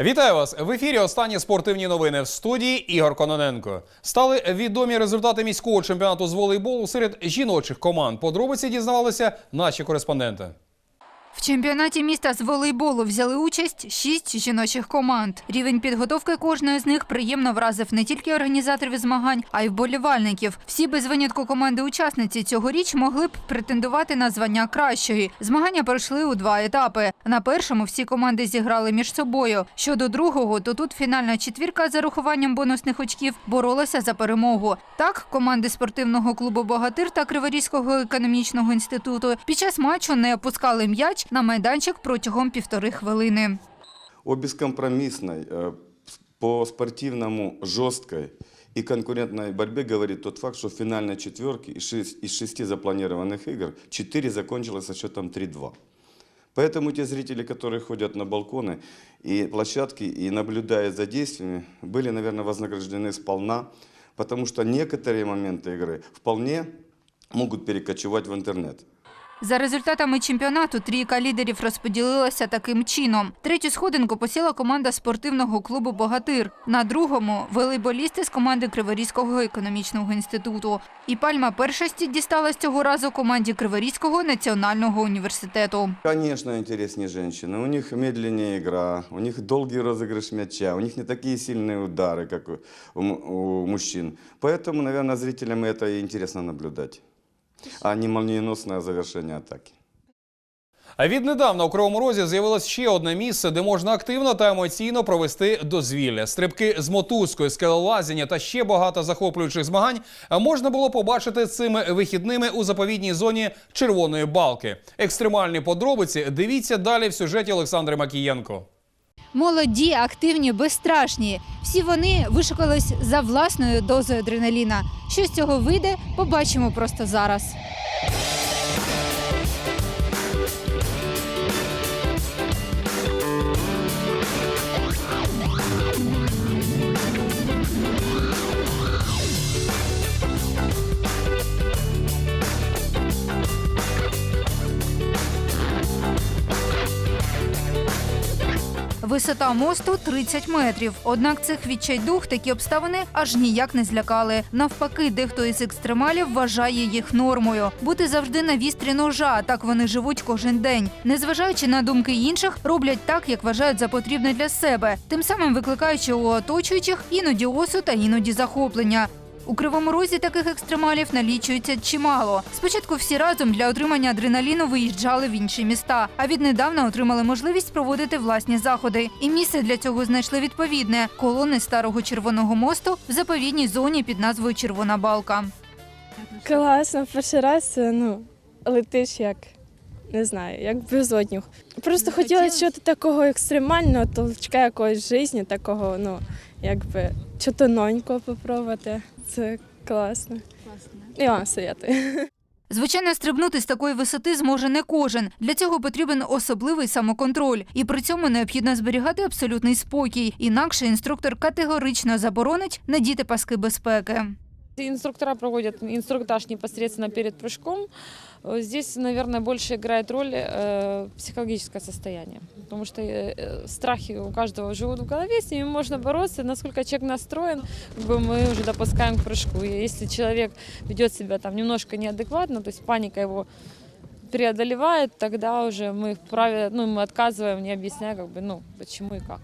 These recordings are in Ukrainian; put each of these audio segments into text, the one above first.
Вітаю вас в ефірі. Останні спортивні новини в студії Ігор Кононенко. Стали відомі результати міського чемпіонату з волейболу серед жіночих команд. Подробиці дізнавалися наші кореспонденти. В чемпіонаті міста з волейболу взяли участь шість жіночих команд. Рівень підготовки кожної з них приємно вразив не тільки організаторів змагань, а й вболівальників. Всі без винятку команди-учасниці цьогоріч могли б претендувати на звання кращої. Змагання пройшли у два етапи. На першому всі команди зіграли між собою. Щодо другого, то тут фінальна четвірка з зарахуванням бонусних очків боролася за перемогу. Так, команди спортивного клубу Богатир та Криворізького економічного інституту під час матчу не опускали м'яч на майданчик протягом півтори хвилини. о бескомпромиссной, э, по спортивному жесткой и конкурентной борьбе говорит тот факт, что в финальной четверке из шесть- из шести запланированных игр четыре закончилось со счетом 3-2. Поэтому те зрители, которые ходят на балконы и площадки и наблюдают за действиями, были, наверное, вознаграждены сполна, потому что некоторые моменты игры вполне могут перекочевать в интернет. За результатами чемпіонату трійка лідерів розподілилася таким чином. Третю сходинку посіла команда спортивного клубу Богатир. На другому волейболісти з команди Криворізького економічного інституту. І пальма першості дісталась цього разу команді Криворізького національного університету. Конечно, интереснее женщины. У них медленнее игра, у них долгий розыгрыш мяча, у них не такие сильные удары, как у, у м- у мужчин. Поэтому, наверное, зрителям это и интересно наблюдать, а не молниеносное завершение атаки. А віднедавна у Кривому Розі з'явилось ще одне місце, де можна активно та емоційно провести дозвілля. Стрибки з мотузкою, скелелазіння та ще багато захоплюючих змагань можна було побачити цими вихідними у заповідній зоні Червоної балки. Екстремальні подробиці дивіться далі в сюжеті Олександри Макієнко. Молоді, активні, безстрашні. Всі вони вишукались за власною дозою адреналіна. Що з цього вийде, побачимо просто зараз. Висота мосту 30 метрів. Однак цих відчайдух такі обставини аж ніяк не злякали. Навпаки, дехто із екстремалів вважає їх нормою. Бути завжди на вістрі ножа, так вони живуть кожен день. Незважаючи на думки інших, роблять так, як вважають за потрібне для себе, тим самим викликаючи у оточуючих іноді осуд, а іноді захоплення. У Кривому Розі таких екстремалів налічується чимало. Спочатку всі разом для отримання адреналіну виїжджали в інші міста, а віднедавна отримали можливість проводити власні заходи. І місце для цього знайшли відповідне колони старого червоного мосту в заповідній зоні під назвою Червона Балка. Класно, перший раз е, ну, летиш як не знаю, як безоднюх. Просто хотілося чогось такого екстремального, толчка якогось життя, такого, ну, якби чого новенького попробувати. Це класно. І вам советую. Звичайно, стрибнути з такої висоти зможе не кожен. Для цього потрібен особливий самоконтроль, і при цьому необхідно зберігати абсолютний спокій. Інакше інструктор категорично заборонить надіти паски безпеки. Инструктора проводят инструктаж непосредственно перед прыжком. Э, Здесь, наверное, больше играет роль э, психологическое состояние, потому что э, э, страхи у каждого живут в голове, с ними можно бороться, насколько человек настроен, как бы мы уже допускаем к прыжку. И если человек ведет себя там немножко неадекватно, то есть паника его преодолевает, тогда уже мы вправе, ну, мы отказываем, не объясняя, как бы, ну, почему и как.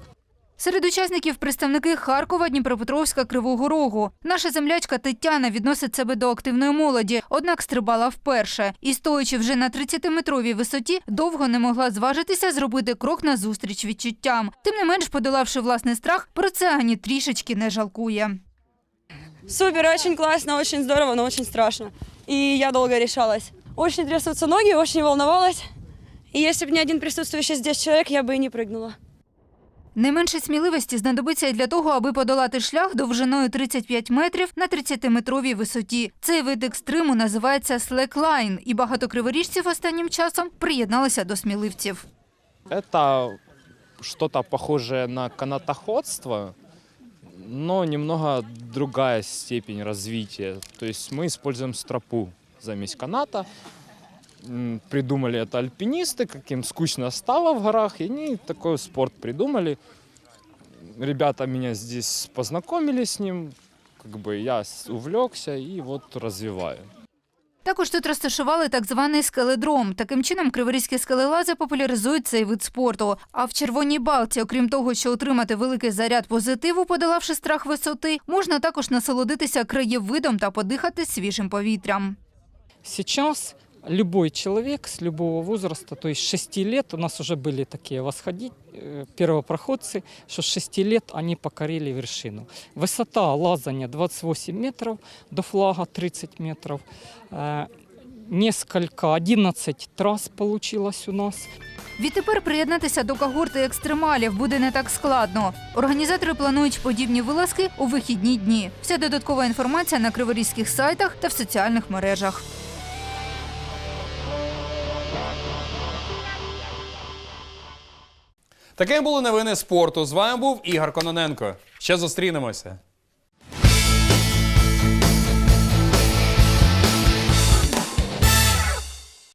Серед учасників представники Харкова, Дніпропетровська, Кривого Рогу. Наша землячка Тетяна відносить себе до активної молоді, однак стрибала вперше. І стоячи вже на 30-метровій висоті, довго не могла зважитися зробити крок назустріч відчуттям. Тим не менш, подолавши власний страх, про це ані трішечки не жалкує. Супер, очень классно, очень здорово, но очень страшно. И я долго решалась. Очень трясутся ноги, очень волновалась. И если бы не один присутствующий здесь человек, я бы и не прыгнула. Не менше сміливості знадобиться і для того, аби подолати шлях довжиною 35 метрів на 30-метровій висоті. Цей вид екстриму називається слеклайн, і багато криворіжців останнім часом приєдналися до сміливців. Это что-то похожее на канатоходство, но немного другая степень развития. То есть мы используем стропу замесь каната М, Придумали это альпинисты, как им скучно стало в горах, и они такой спорт придумали. ребята меня здесь познакомили с ним, как бы я с- увлекся и вот развиваю. Також тут розташували так званий скеледром. Таким чином, криворізькі скелелази популяризують цей вид спорту. А в Червоній Балці, окрім того, що отримати великий заряд позитиву, подолавши страх висоти, можна також насолодитися краєвидом та подихати свіжим повітрям. Сейчас любой человек с любого возраста, то есть 6 лет, у нас уже были такие восходить, э, первопроходцы, что с 6 лет они покорили вершину. Высота лазания 28 метров, до флага 30 метров. Э, Несколько, 11 трасс получилось у нас. Відтепер приєднатися до когорти екстремалів буде не так складно. Організатори планують подібні вилазки у вихідні дні. Вся додаткова інформація на криворізьких сайтах та в соціальних мережах. Таким були новини спорту. З вами був Ігор Кононенко. Ще зустрінемося.